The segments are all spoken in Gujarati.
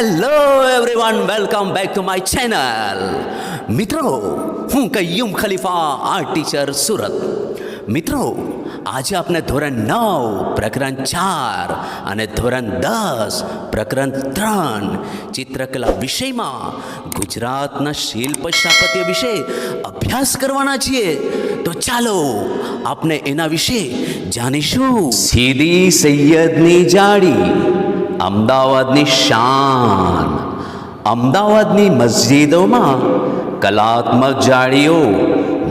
Hello everyone welcome back to my channel મિત્રો હું કૈયુમ ખલીફા આર્ટ ટીચર સુરત. મિત્રો આજે આપણે ધોરણ નવ, પ્રકરણ ચાર અને ધોરણ દસ, પ્રકરણ ત્રણ ચિત્રકલા વિષયમાં ગુજરાતના શિલ્પ સ્થાપત્ય વિશે અભ્યાસ કરવાના છીએ. તો ચાલો આપણે એના વિશે જાણીશું. સીધી સૈયદની જાળી. અમદાવાદની શાન. અમદાવાદની મસ્જિદોમાં કલાત્મક જાળીઓ,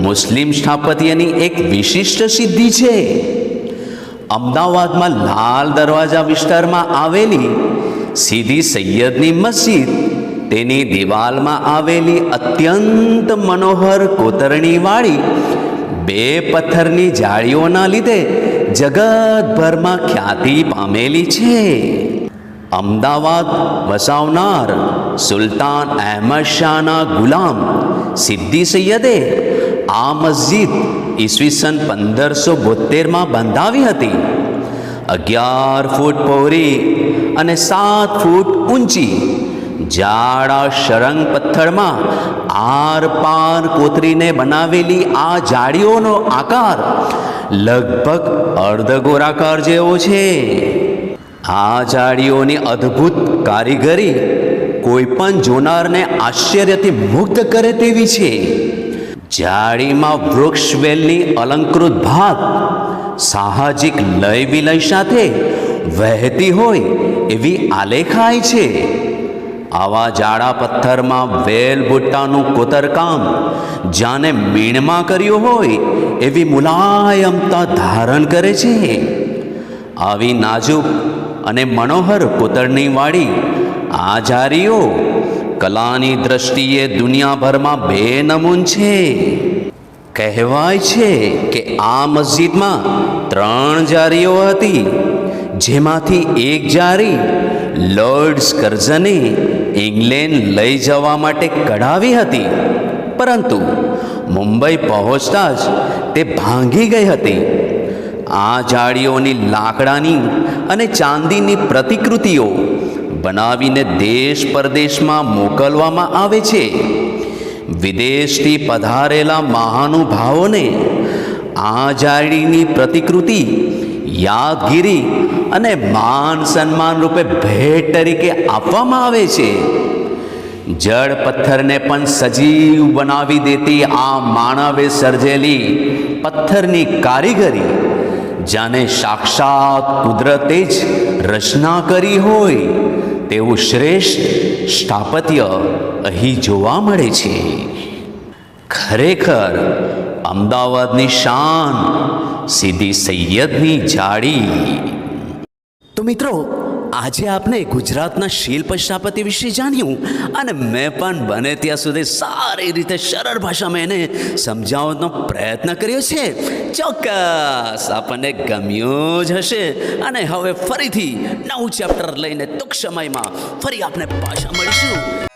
મુસ્લિમ સ્થાપત્યની એક વિશિષ્ટ સિદ્ધિ છે. અમદાવાદમાં લાલ દરવાજા વિસ્તારમાં આવેલી સીધી સૈયદની મસ્જિદ, તેની દિવાલમાં આવેલી અત્યંત મનોહર કોતરણીવાળી બે પથ્થરની જાળીઓના લીધે જગતભરમાં ખ્યાતિ પામેલી છે. અમદાવાદ, વસાવનાર, સુલતાન અહેમદ શાહના ગુલામ, સિદ્દી સૈયદે આ મસ્જિદ ઈસવીસન પંદરસો બોતેરમાં બંધાવી હતી. અગિયાર ફૂટ પહોળી અને સાત ફૂટ ઊંચી, જાડા શરંગ પથ્થરમાં આરપાર કોતરીને બનાવેલી આ જાળીઓનો આકાર લગભગ અર્ધગોળાકાર જેવો છે. આ જાળીઓની અદ્ભુત કારીગરી કોઈ પણ જોનારને આશ્ચર્યથી મુક્ત કરે તેવી છે. જાળીમાં વૃક્ષવેલની અલંકૃત ભાગ સાહજિક લય વિલય સાથે વહેતી હોય એવી આલેખાય છે. આવા જાડા પથ્થરમાં વેલ બુટ્ટાનું કોતરકામ જાને મીણમાં કર્યું હોય એવી મુલાયમતા ધારણ કરે છે. આવી નાજુક અને મનોહર કોતરણીવાળી આ જારીઓ કલાની દ્રષ્ટિએ દુનિયાભરમાં બે નમૂન છે. કહેવાય છે કે આ મસ્જિદમાં ત્રણ જારીઓ હતી, જેમાંથી એક જારી લોર્ડ કર્ઝને ઇંગ્લેન્ડ લઈ જવા માટે કઢાવી હતી. પરંતુ મુંબઈ પહોંચતા જ તે ભાંગી ગઈ હતી. આ જાળીઓની લાકડાની અને ચાંદીની પ્રતિકૃતિઓ બનાવીને દેશ પરદેશમાં મોકલવામાં આવે છે. વિદેશથી પધારેલા મહાનુભાવોને આ જાળીની પ્રતિકૃતિ, યાદગીરી અને માન સન્માન રૂપે ભેટ તરીકે આપવામાં આવે છે. જળ પથ્થરને પણ સજીવ બનાવી દેતી આ માનવે સર્જેલી પથ્થરની કારીગરી જાણે સાક્ષાત કુદરતે જ રચના કરી હોય, તેવું શ્રેષ્ઠ સ્થાપત્ય અહીં જોવા મળે છે. ખરેખર, અમદાવાદની શાન સીધી સૈયદની જાળી. તો મિત્રો આજે આપણે ગુજરાતના શિલ્પ સ્થાપત્ય વિશે જાણ્યું અને મેં પણ બને ત્યાં સુધી સારી રીતે સરળ ભાષામાં એને સમજાવવાનો પ્રયત્ન કર્યો છે. ચોક્કસ, આપણને ગમ્યું જ હશે. અને હવે ફરીથી નવું ચેપ્ટર લઈને ટૂંક સમયમાં ફરી આપણે પાછા મળીશું.